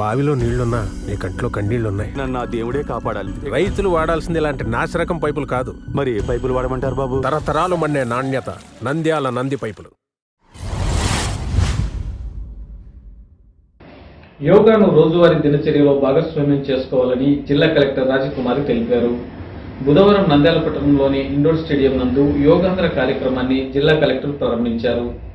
బావిలో నీళ్ళున్నా నీ కంట్లో కన్నీళ్ళున్నాయి. నన్ను ఆ దేవుడే కాపాడాలి. రైతులు వాడాల్సింది ఇలాంటి నాసిరకం పైపులు కాదు. మరి ఏ పైపులు వాడమంటారు బాబు? తరతరాలు మండే నాణ్యత నంద్యాల నంది పైపులు. యోగాను రోజువారీ దినచర్యలో భాగస్వామ్యం చేసుకోవాలని జిల్లా కలెక్టర్ రాజకుమారి తెలిపారు. బుధవారం నంద్యాల పట్టణంలోని ఇండోర్ స్టేడియం నందు యోగాంధ్ర కార్యక్రమాన్ని జిల్లా కలెక్టర్ ప్రారంభించారు.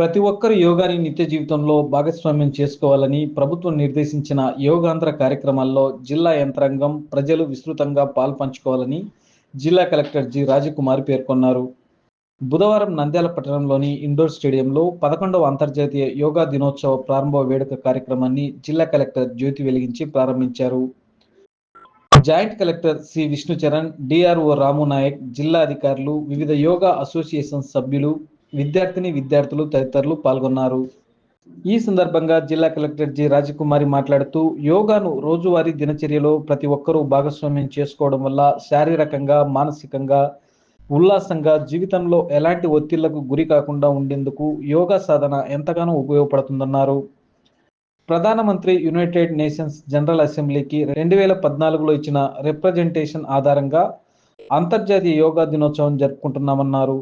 ప్రతి ఒక్కరు యోగాని నిత్య జీవితంలో భాగస్వామ్యం చేసుకోవాలని ప్రభుత్వం నిర్దేశించిన యోగాంధ్ర కార్యక్రమాల్లో జిల్లా యంత్రాంగం ప్రజలు విస్తృతంగా పాల్పంచుకోవాలని జిల్లా కలెక్టర్ జి రాజకుమార్ పేర్కొన్నారు. బుధవారం నంద్యాల పట్టణంలోని ఇండోర్ స్టేడియంలో పదకొండవ అంతర్జాతీయ యోగా దినోత్సవ ప్రారంభ వేడుక కార్యక్రమాన్ని జిల్లా కలెక్టర్ జ్యోతి వెలిగించి ప్రారంభించారు. Joint collector C Vishnucharan DRO Ramu Nayak జిల్లా అధికారులు వివిధ యోగా అసోసియేషన్ సభ్యులు విద్యార్థిని విద్యార్థులు తదితరులు పాల్గొన్నారు. ఈ సందర్భంగా జిల్లా కలెక్టర్ జి. రాజకుమారి మాట్లాడుతూ యోగాను రోజువారీ దినచర్యలో ప్రతి ఒక్కరూ భాగస్వామ్యం చేసుకోవడం వల్ల శారీరకంగా మానసికంగా ఉల్లాసంగా జీవితంలో ఎలాంటి ఒత్తిళ్ళకు గురి కాకుండా ఉండేందుకు యోగా సాధన ఎంతగానో ఉపయోగపడుతుందన్నారు. ప్రధానమంత్రి యునైటెడ్ నేషన్స్ జనరల్ అసెంబ్లీకి రెండు వేల పద్నాలుగులో ఇచ్చిన రిప్రజెంటేషన్ ఆధారంగా అంతర్జాతీయ యోగా దినోత్సవం జరుపుకుంటున్నామన్నారు.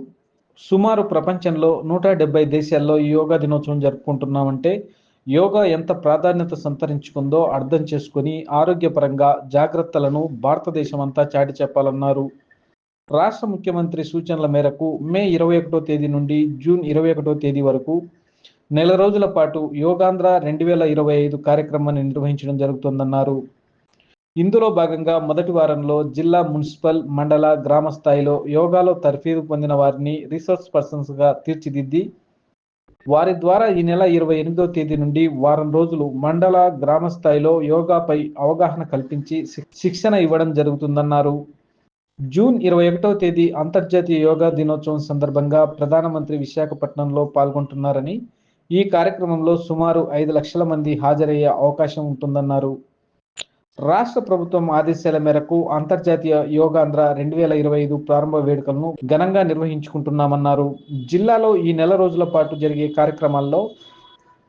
సుమారు ప్రపంచంలో నూట డెబ్బై దేశాల్లో ఈ యోగా దినోత్సవం జరుపుకుంటున్నామంటే యోగా ఎంత ప్రాధాన్యత సంతరించుకుందో అర్థం చేసుకుని ఆరోగ్యపరంగా జాగ్రత్తలను భారతదేశం అంతా చాటి చెప్పాలన్నారు. రాష్ట్ర ముఖ్యమంత్రి సూచనల మేరకు మే ఇరవై ఒకటో తేదీ నుండి జూన్ ఇరవై ఒకటో తేదీ వరకు నెల రోజుల పాటు యోగాంధ్ర రెండు వేల ఇరవై ఐదు కార్యక్రమాన్ని నిర్వహించడం జరుగుతుందన్నారు. ఇందులో భాగంగా మొదటి వారంలో జిల్లా మున్సిపల్ మండల గ్రామ స్థాయిలో యోగాలో తర్ఫీదు పొందిన వారిని రీసోర్స్ పర్సన్స్గా తీర్చిదిద్ది. వారి ద్వారా ఈ నెల ఇరవై ఎనిమిదో తేదీ నుండి వారం రోజులు మండల గ్రామ స్థాయిలో యోగాపై అవగాహన కల్పించి శిక్షణ ఇవ్వడం జరుగుతుందన్నారు. జూన్ ఇరవై ఒకటో తేదీ అంతర్జాతీయ యోగా దినోత్సవం సందర్భంగా ప్రధానమంత్రి విశాఖపట్నంలో పాల్గొంటున్నారని ఈ కార్యక్రమంలో సుమారు ఐదు లక్షల మంది హాజరయ్యే అవకాశం ఉంటుందన్నారు. రాష్ట్ర ప్రభుత్వం ఆదేశాల మేరకు అంతర్జాతీయ యోగాంధ్ర రెండు వేల ఇరవై ఐదు ప్రారంభ వేడుకలను ఘనంగా నిర్వహించుకుంటున్నామన్నారు. జిల్లాలో ఈ నెల రోజుల పాటు జరిగే కార్యక్రమాల్లో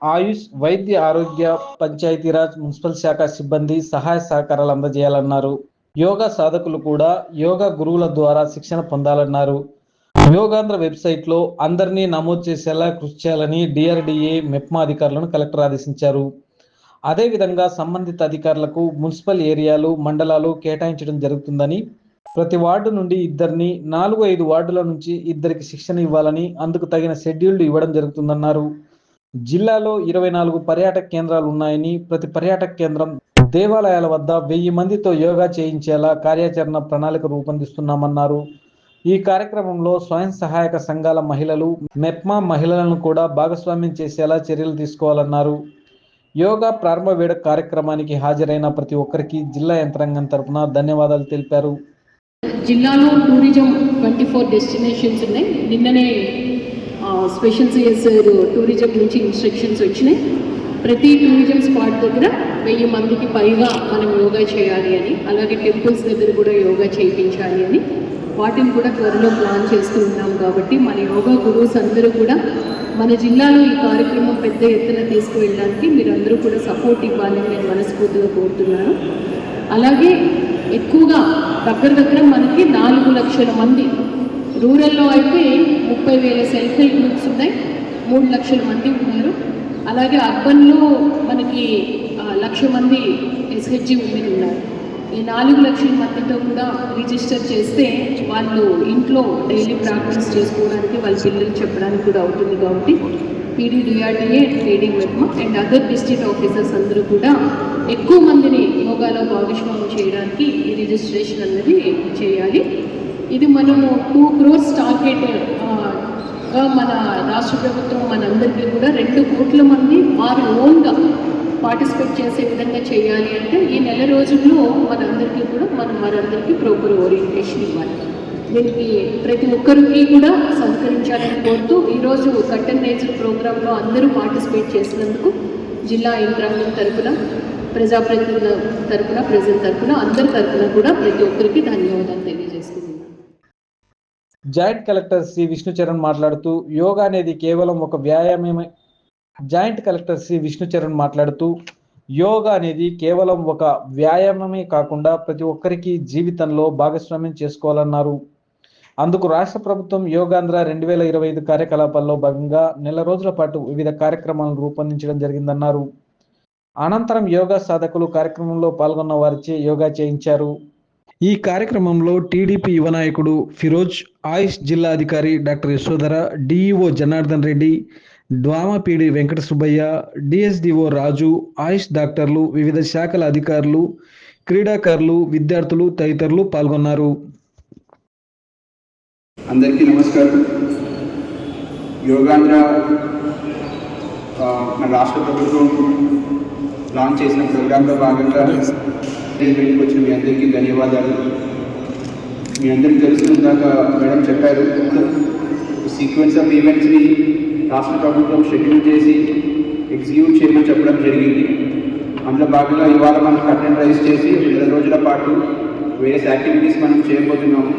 ఆయుష్ వైద్య ఆరోగ్య పంచాయతీరాజ్ మున్సిపల్ శాఖ సిబ్బంది సహాయ సహకారాలు అందజేయాలన్నారు. యోగా సాధకులు కూడా యోగా గురువుల ద్వారా శిక్షణ పొందాలన్నారు. యోగాంధ్ర వెబ్సైట్లో అందరినీ నమోదు చేసేలా కృషి చేయాలని డిఆర్డిఏ మెప్మా అధికారులను కలెక్టర్ ఆదేశించారు. అదేవిధంగా సంబంధిత అధికారులకు మున్సిపల్ ఏరియాలు మండలాలు కేటాయించడం జరుగుతుందని ప్రతి వార్డు నుండి ఇద్దరిని నాలుగు ఐదు వార్డుల నుంచి ఇద్దరికి శిక్షణ ఇవ్వాలని అందుకు తగిన షెడ్యూల్డ్ ఇవ్వడం జరుగుతుందన్నారు. జిల్లాలో ఇరవై నాలుగు పర్యాటక కేంద్రాలు ఉన్నాయని ప్రతి పర్యాటక కేంద్రం దేవాలయాల వద్ద వెయ్యి మందితో యోగా చేయించేలా కార్యాచరణ ప్రణాళిక రూపొందిస్తున్నామన్నారు. ఈ కార్యక్రమంలో స్వయం సహాయక సంఘాల మహిళలు మెప్మా మహిళలను కూడా భాగస్వామ్యం చేసేలా చర్యలు తీసుకోవాలన్నారు. యోగా ప్రారంభ వేడ కార్యక్రమానికి హాజరైన ప్రతి ఒక్కరికి జిల్లా యంత్రాంగం తరపున ధన్యవాదాలు తెలిపారు. జిల్లాలో టూరిజం ట్వంటీ ఫోర్ డెస్టినేషన్స్ ఉన్నాయి. నిన్ననే స్పెషల్ సిఎస్ఆర్ టూరిజం నుంచి ఇన్స్ట్రక్షన్స్ వచ్చినాయి. ప్రతి టూరిజం స్పాట్ దగ్గర వెయ్యి మందికి పైగా మనం యోగా చేయాలి అని అలాగే టెంపుల్స్ దగ్గర కూడా యోగా చేయించాలి అని వాటిని కూడా త్వరలో ప్లాన్ చేస్తూ ఉన్నాం కాబట్టి మన యోగా గురువుస్ అందరూ కూడా మన జిల్లాలో ఈ కార్యక్రమం పెద్ద ఎత్తున తీసుకువెళ్ళడానికి మీరందరూ కూడా సపోర్ట్ ఇవ్వాలని నేను మనస్ఫూర్తిగా కోరుతున్నాను. అలాగే ఎక్కువగా దగ్గర దగ్గర మనకి నాలుగు లక్షల మంది రూరల్లో అయితే ముప్పై వేల సెల్ఫ్ హెల్ప్ గ్రూప్స్ ఉన్నాయి మూడు లక్షల మంది ఉన్నారు. అలాగే అర్బన్లో మనకి లక్ష మంది ఎస్హెచ్జి ఉమెన్ ఉన్నారు. ఈ నాలుగు లక్షల మందితో కూడా రిజిస్టర్ చేస్తే వాళ్ళు ఇంట్లో డైలీ ప్రాక్టీస్ చేసుకోవడానికి వాళ్ళ పిల్లలు చెప్పడానికి కూడా అవుతుంది కాబట్టి పీడీ డిఆర్డిఏ ట్రేడింగ్ మెట్మా అండ్ అదర్ డిస్ట్రిక్ట్ ఆఫీసర్స్ అందరూ కూడా ఎక్కువ మందిని యోగాలో భాగస్వామ్యం చేయడానికి ఈ రిజిస్ట్రేషన్ అనేది చేయాలి. ఇది మనము టూ క్రోర్స్ టార్గెట్ మన రాష్ట్ర ప్రభుత్వం మనందరికీ కూడా రెండు కోట్ల మంది వారి ఓన్గా పార్టిసిపేట్ చేసే విధంగా చేయాలి అంటే ఈ నెల రోజుల్లో మనందరికీ కూడా మనం వారందరికీ ప్రాపర్ ఓరియంటేషన్ ఇవ్వాలి. దీనికి ప్రతి ఒక్కరికి కూడా సహకరించాలని కోరుతూ ఈరోజు కట్టన్ నేచర్ ప్రోగ్రాంలో అందరూ పార్టిసిపేట్ చేసినందుకు జిల్లా యంత్రాంగం తరపున ప్రజాప్రతినిధుల తరపున ప్రజల తరపున అందరి తరపున కూడా ప్రతి ఒక్కరికి ధన్యవాదాలు తెలియజేస్తున్నాను జాయింట్ కలెక్టర్ శ్రీ విష్ణుచరణ్ మాట్లాడుతూ యోగా అనేది కేవలం ఒక వ్యాయామమే జాయింట్ కలెక్టర్ శ్రీ విష్ణుచరణ్ మాట్లాడుతూ యోగా అనేది కేవలం ఒక వ్యాయామమే కాకుండా ప్రతి ఒక్కరికి జీవితంలో భాగస్వామ్యం చేసుకోవాలన్నారు. అందుకు రాష్ట్ర ప్రభుత్వం యోగాంధ్ర రెండు వేల ఇరవై ఐదు కార్యకలాపాల్లో భాగంగా నెల రోజుల పాటు వివిధ కార్యక్రమాలను రూపొందించడం జరిగిందన్నారు. అనంతరం యోగా సాధకులు కార్యక్రమంలో పాల్గొన్న వారిచే యోగా చేయించారు. ఈ కార్యక్రమంలో టీడీపీ యువ నాయకుడు ఫిరోజ్ ఆయుష్ జిల్లా అధికారి doctor Yashodhara DEO Janardhan Reddy DWAMA PD Venkata Subbaiah DSDO Raju Ayush డాక్టర్లు వివిధ శాఖల అధికారులు క్రీడాకారులు విద్యార్థులు తదితరులు పాల్గొన్నారు. అందరికీ నమస్కారం. యోగాంధ్ర మన రాష్ట్ర ప్రభుత్వం లాంచ్ చేసిన ప్రోగ్రాంలో భాగంగా ఈవెంట్కి వచ్చిన మీ అందరికీ ధన్యవాదాలు. మీ అందరికీ తెలుసుకుందాక ఇందాక మేడం చెప్పారు. సీక్వెన్స్ ఆఫ్ ఈవెంట్స్ని రాష్ట్ర ప్రభుత్వం షెడ్యూల్ చేసి ఎగ్జిక్యూట్ చేయమని చెప్పడం జరిగింది. అందులో భాగంగా ఇవాళ మనం కంటెంట్ రైజ్ చేసి నెల రోజుల పాటు వేరియస్ యాక్టివిటీస్ మనం చేయబోతున్నాము.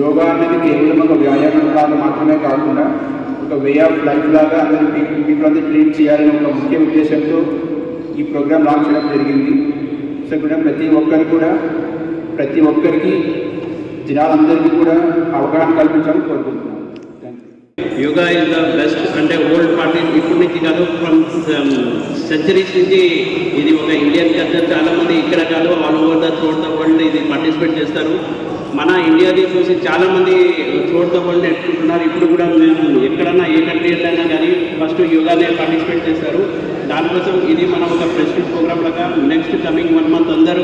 యోగా అనేది కేవలం ఒక వ్యాయామం లాగా మాత్రమే కాకుండా ఒక వే ఆఫ్ లైఫ్ లాగా అందరూ పీపుల్ అందరూ ట్రీట్ చేయాలని ఒక ముఖ్య ఉద్దేశంతో ఈ ప్రోగ్రామ్ లాంచ్ చేయడం జరిగింది. సో కూడా ప్రతి ఒక్కరు కూడా ప్రతి ఒక్కరికి జనాలందరికీ కూడా అవగాహన కల్పించాలని కోరుకుంటున్నాను యోగా ఇన్ ద బెస్ట్ అంటే ఓల్డ్ పార్టీ ఇప్పటి నుంచి కాదు ఫ్రమ్ సెంచరీస్ um, నుంచి ఇది ఒక ఇండియన్ కల్చర్ చాలామంది ఇక్కడ కాదు all over the throughout the world ఇది పార్టిసిపేట్ చేస్తారు. మన ఇండియాని చూసి చాలామంది మంది ద వరల్డ్ ఎట్టుకుంటున్నారు ఇప్పుడు కూడా మేము ఎక్కడన్నా ఏ కంట్రీ వెళ్ళినా కానీ ఫస్ట్ యోగానే పార్టిసిపేట్ చేస్తారు. దానికోసం ఇది మనం ఒక ప్రెస్టిజ్ ప్రోగ్రామ్ లాగా నెక్స్ట్ కమింగ్ వన్ మంత్ అందరూ